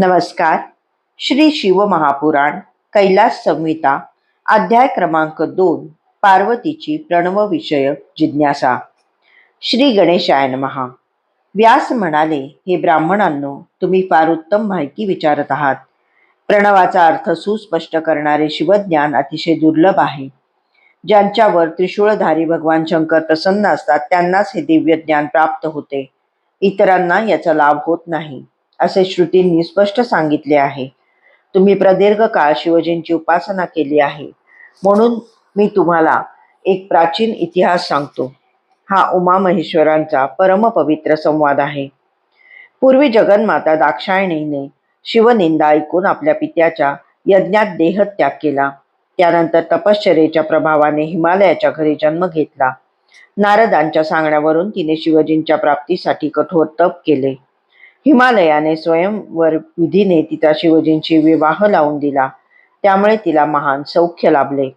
नमस्कार. श्री शिव महापुराण कैलास संहिता अध्याय क्रमांक दोन पार्वतीची प्रणवविषयक जिज्ञासा. श्री गणेशायन महा व्यास म्हणाले हे ब्राह्मणांनो तुम्ही फार उत्तम माहिती विचारत आहात. प्रणवाचा अर्थ सुस्पष्ट करणारे शिवज्ञान अतिशय दुर्लभ आहे. ज्यांच्यावर त्रिशूळधारी भगवान शंकर प्रसन्न असतात त्यांनाच हे दिव्य ज्ञान प्राप्त होते. इतरांना याचा लाभ होत नाही. असे श्रुतींनी स्पष्ट सांगितले आहे. तुम्ही प्रदीर्घ काळ शिवजींची उपासना केली आहे. म्हणून मी तुम्हाला एक प्राचीन इतिहास सांगतो. हा उमा महेश्वरांचा परमपवित्र संवाद आहे. पूर्वी जगन्माता दाक्षायणीने शिवनिंदा ऐकून आपल्या पित्याच्या यज्ञात देहत्याग केला. त्यानंतर तपश्चर्येच्या प्रभावाने हिमालयाच्या घरी जन्म घेतला. नारदांच्या सांगण्यावरून तिने शिवजींच्या प्राप्तीसाठी कठोर तप केले. हिमालयाने स्वयंवर विधीने तिचा शिवजींशी विवाह लावून दिला. त्यामुळे तिला महान सौख्य लाभले.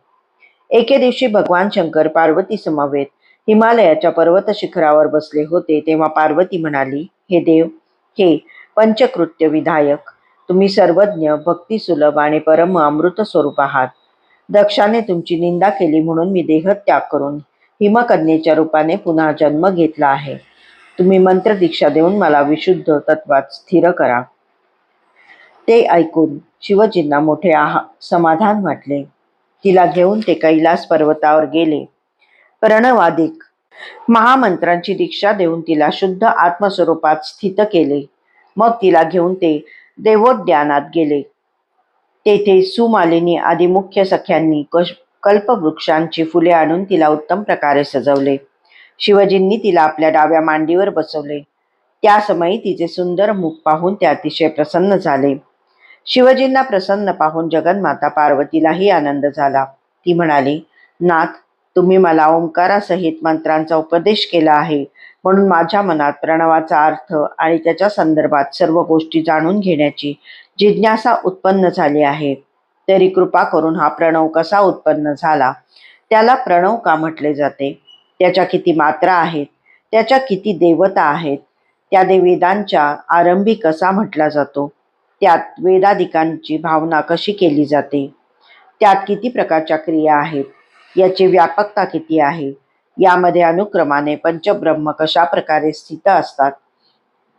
एके दिवशी भगवान शंकर पार्वती समवेत हिमालयाच्या पर्वत शिखरावर बसले होते तेव्हा पार्वती म्हणाली हे देव हे पंचकृत्य विधायक तुम्ही सर्वज्ञ भक्ती सुलभ आणि परम अमृत स्वरूप आहात. दक्षाने तुमची निंदा केली म्हणून मी देहत्याग करून हिमकन्येच्या रूपाने पुन्हा जन्म घेतला आहे. तुम्ही मंत्र दीक्षा देऊन मला विशुद्ध तत्वात स्थिर करा. ते ऐकून शिवजींना मोठे आहा समाधान वाटले. तिला घेऊन ते कैलास पर्वतावर गेले. प्रणवादिक महामंत्रांची दीक्षा देऊन तिला शुद्ध आत्मस्वरूपात स्थित केले. मग तिला घेऊन ते देवोद्यानात गेले. तेथे सुमालिनी आदी मुख्य सख्यांनी कश कल्पवृक्षांची फुले आणून तिला उत्तम प्रकारे सजवले. शिवजींनी तिला आपल्या डाव्या मांडीवर बसवले. त्या समयी तिचे सुंदर मुख पाहून ते अतिशय प्रसन्न झाले. शिवजींना प्रसन्न पाहून जगन्माता पार्वतीलाही आनंद झाला. ती म्हणाली नाथ तुम्ही मला ओंकारासहित मंत्रांचा उपदेश केला आहे. म्हणून माझ्या मनात प्रणवाचा अर्थ आणि त्याच्या संदर्भात सर्व गोष्टी जाणून घेण्याची जिज्ञासा उत्पन्न झाली आहे. तरी कृपा करून हा प्रणव कसा उत्पन्न झाला? त्याला प्रणव का म्हटले जाते? त्याच्या किती मात्रा आहेत त्याच्या किती देवता आहेत त्या वेदांच्या आरंभी कसा म्हटला जातो त्यात वेदाधिकांची भावना कशी केली जाते त्यात किती प्रकारच्या क्रिया आहेत याची व्यापकता किती आहे यामध्ये अनुक्रमाने पंचब्रह्म कशा प्रकारे स्थित असतात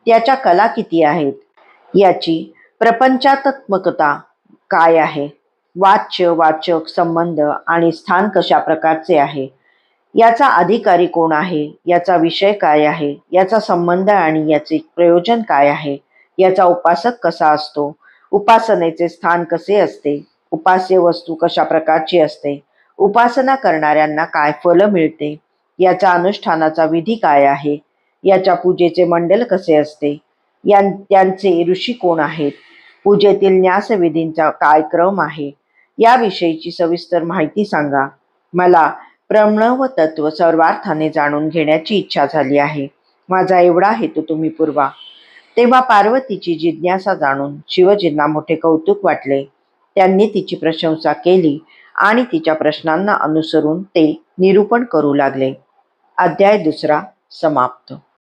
त्याच्या कला किती आहेत याची प्रपंचात्मकता काय आहे वाच्य वाचक संबंध आणि स्थान कशा प्रकारचे आहे याचा अधिकारी कोण आहे? याचा विषय काय आहे? याचा संबंध आणि याचे प्रयोजन काय आहे? याचा उपासक कसा असतो? उपासनेचे स्थान कसे असते? उपास्य वस्तू कशा प्रकारची असते? उपासना करणाऱ्यांना काय फल मिळते? याचा अनुष्ठानाचा विधी काय आहे? याच्या पूजेचे मंडल कसे असते? यां त्यांचे ऋषी कोण आहेत? पूजेतील न्यासविधींचा काय क्रम आहे? याविषयीची सविस्तर माहिती सांगा. मला प्रणव तत्व सर्वार्थाने जाणून घेण्याची इच्छा झाली आहे. माझा एवढा हेतू तुम्ही पुरवा. तेव्हा पार्वतीची जिज्ञासा जाणून शिवजींना मोठे कौतुक वाटले. त्यांनी तिची प्रशंसा केली आणि तिच्या प्रश्नांना अनुसरून ते निरूपण करू लागले. अध्याय दुसरा समाप्त.